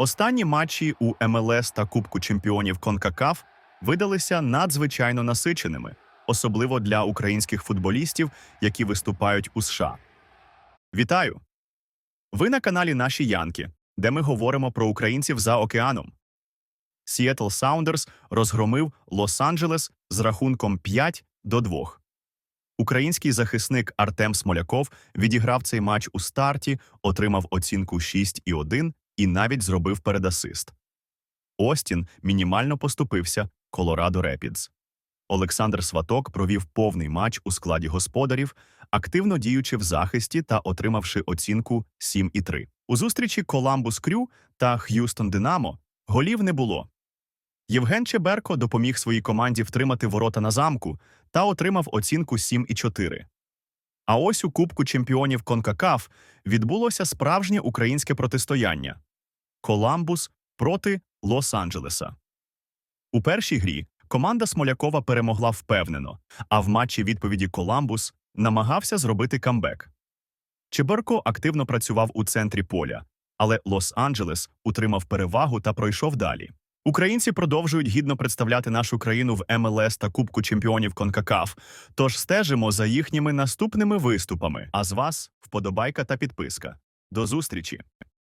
Останні матчі у МЛС та Кубку чемпіонів Конкакаф видалися надзвичайно насиченими, особливо для українських футболістів, які виступають у США. Вітаю! Ви на каналі Наші Янки, де ми говоримо про українців за океаном. Сіетл Саундерс розгромив Лос-Анджелес з рахунком 5 до 2. Український захисник Артем Смоляков відіграв цей матч у старті, отримав оцінку 6,1 і навіть зробив передасист. Остін мінімально поступився Колорадо Репідз. Олександр Сваток провів повний матч у складі господарів, активно діючи в захисті та отримавши оцінку 7,3. У зустрічі Коламбус Крю та Х'юстон Динамо голів не було. Євген Чеберко допоміг своїй команді втримати ворота на замку та отримав оцінку 7,4. А ось у Кубку чемпіонів Конкакаф відбулося справжнє українське протистояння Коламбус проти Лос-Анджелеса. У першій грі команда Смолякова перемогла впевнено, а в матчі відповіді Коламбус намагався зробити камбек. Чеберко активно працював у центрі поля, але Лос-Анджелес утримав перевагу та пройшов далі. Українці продовжують гідно представляти нашу країну в МЛС та Кубку чемпіонів Конкакаф, тож стежимо за їхніми наступними виступами. А з вас вподобайка та підписка. До зустрічі!